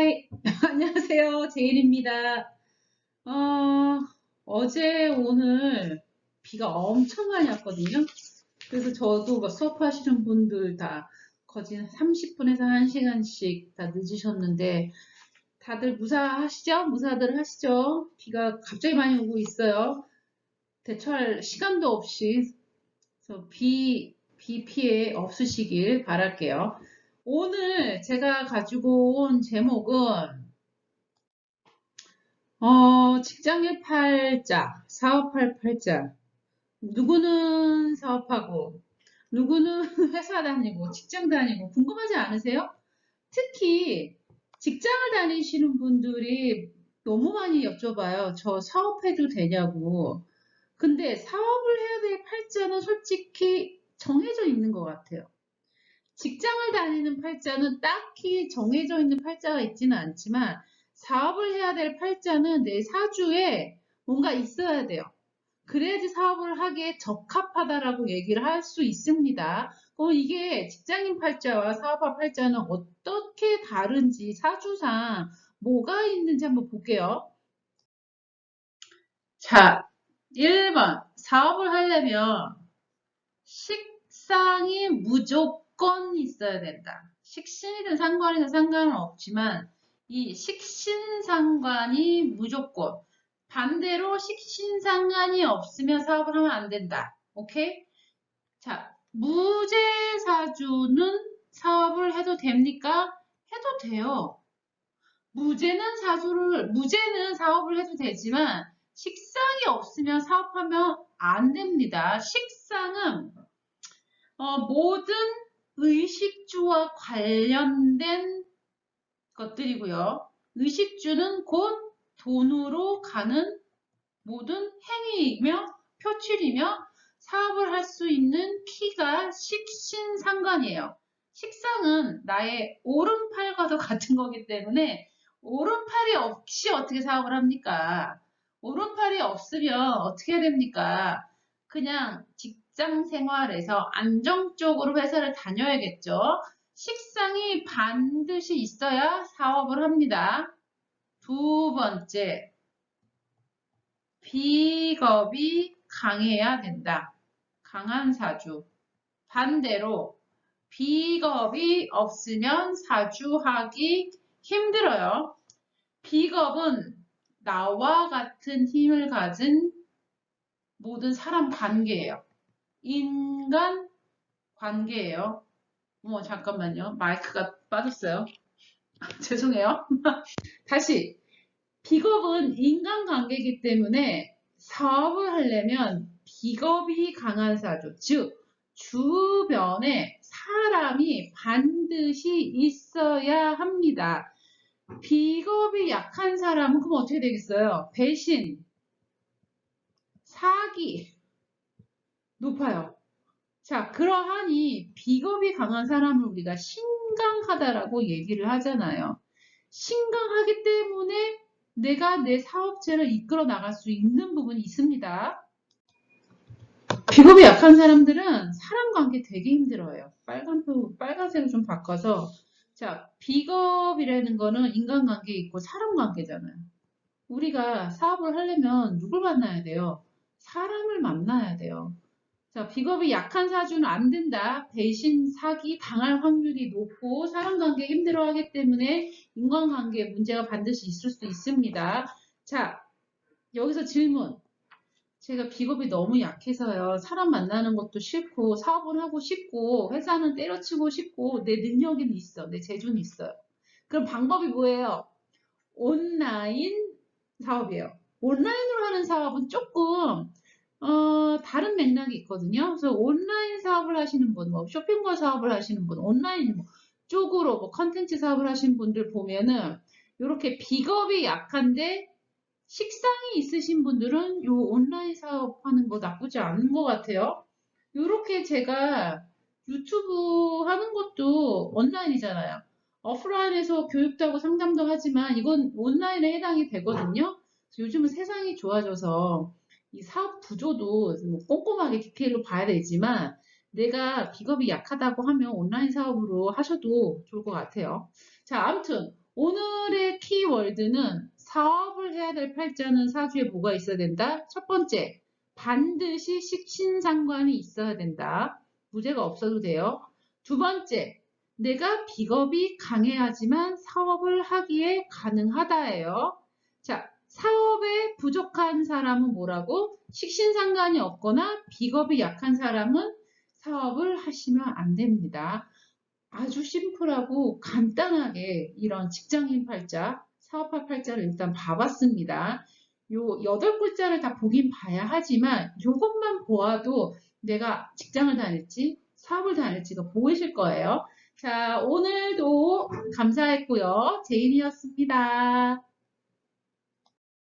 하이, 안녕하세요. 제일입니다. 어, 어제, 오늘 비가 엄청 많이 왔거든요. 그래서 저도 뭐 수업하시는 분들 다 거진 30분에서 1시간씩 다 늦으셨는데, 다들 무사하시죠? 무사들 하시죠? 비가 갑자기 많이 오고 있어요. 대처할 시간도 없이. 비, 비 피해 없으시길 바랄게요. 오늘 제가 가지고 온 제목은 어, 직장의 팔자, 사업할 팔자. 누구는 사업하고 누구는 회사 다니고 직장 다니고 궁금하지 않으세요? 특히 직장을 다니시는 분들이 너무 많이 여쭤봐요. 저 사업해도 되냐고. 근데 사업을 해야 될 팔자는 솔직히 정해져 있는 것 같아요. 직장을 다니는 팔자는 딱히 정해져 있는 팔자가 있지는 않지만 사업을 해야 될 팔자는 내 사주에 뭔가 있어야 돼요. 그래야지 사업을 하기에 적합하다라고 얘기를 할 수 있습니다. 어, 이게 직장인 팔자와 사업화 팔자는 어떻게 다른지 사주상 뭐가 있는지 한번 볼게요. 자, 1번 사업을 하려면 식상이 무조건 있어야 된다. 식신이든 상관이든 상관은 없지만 이 식신상관이 무조건 반대로 식신상관이 없으면 사업을 하면 안 된다. 오케이? 자, 무제사주는 사업을 해도 됩니까? 해도 돼요. 무제는 사주를, 무제는 사업을 해도 되지만 식상이 없으면 사업하면 안 됩니다. 식상은 어, 모든 의식주와 관련된 것들이고요. 의식주는 곧 돈으로 가는 모든 행위이며 표출이며 사업을 할 수 있는 키가 식신상관이에요. 식상은 나의 오른팔과도 같은 거기 때문에 오른팔이 없이 어떻게 사업을 합니까? 오른팔이 없으면 어떻게 됩니까? 그냥 직 장 생활에서 안정적으로 회사를 다녀야겠죠. 식상이 반드시 있어야 사업을 합니다. 두 번째, 비겁이 강해야 된다. 강한 사주. 반대로 비겁이 없으면 사주하기 힘들어요. 비겁은 나와 같은 힘을 가진 모든 사람 관계예요. 인간 관계예요. 어머 잠깐만요. 마이크가 빠졌어요. 죄송해요. 다시 비겁은 인간 관계이기 때문에 사업을 하려면 비겁이 강한 사주, 즉 주변에 사람이 반드시 있어야 합니다. 비겁이 약한 사람은 그럼 어떻게 되겠어요? 배신, 사기 높아요. 자, 그러하니 비겁이 강한 사람을 우리가 신강하다라고 얘기를 하잖아요. 신강하기 때문에 내가 내 사업체를 이끌어 나갈 수 있는 부분이 있습니다. 비겁이 약한 사람들은 사람 관계 되게 힘들어요. 빨간 표, 빨간색으로 좀 바꿔서 자, 비겁이라는 거는 인간관계 있고 사람 관계잖아요. 우리가 사업을 하려면 누굴 만나야 돼요? 사람을 만나야 돼요. 자, 비겁이 약한 사주는 안 된다. 배신, 사기 당할 확률이 높고 사람관계 힘들어하기 때문에 인간관계에 문제가 반드시 있을 수 있습니다. 자, 여기서 질문. 제가 비겁이 너무 약해서요. 사람 만나는 것도 싫고 사업을 하고 싶고 회사는 때려치고 싶고 내 능력은 있어. 내 재주는 있어요. 그럼 방법이 뭐예요? 온라인 사업이에요. 온라인으로 하는 사업은 조금 어, 다른 맥락이 있거든요. 그래서 온라인 사업을 하시는 분, 뭐 쇼핑몰 사업을 하시는 분, 온라인 뭐 쪽으로 뭐 컨텐츠 사업을 하시는 분들 보면은 이렇게 비겁이 약한데 식상이 있으신 분들은 요 온라인 사업하는 거 나쁘지 않은 것 같아요. 이렇게 제가 유튜브 하는 것도 온라인이잖아요. 오프라인에서 교육도 하고 상담도 하지만 이건 온라인에 해당이 되거든요. 요즘은 세상이 좋아져서 이 사업 구조도 뭐 꼼꼼하게 디테일로 봐야 되지만 내가 비겁이 약하다고 하면 온라인 사업으로 하셔도 좋을 것 같아요. 자, 아무튼 오늘의 키워드는 사업을 해야 될 팔자는 사주에 뭐가 있어야 된다? 첫 번째, 반드시 식신상관이 있어야 된다. 무죄가 없어도 돼요. 두 번째, 내가 비겁이 강해야지만 사업을 하기에 가능하다예요. 자, 사업에 부족한 사람은 뭐라고? 식신상관이 없거나 비겁이 약한 사람은 사업을 하시면 안 됩니다. 아주 심플하고 간단하게 이런 직장인 팔자, 사업할 팔자를 일단 봐봤습니다. 요 여덟 글자를 다 보긴 봐야 하지만 요것만 보아도 내가 직장을 다닐지 사업을 다닐지가 보이실 거예요. 자, 오늘도 감사했고요. 제인이었습니다.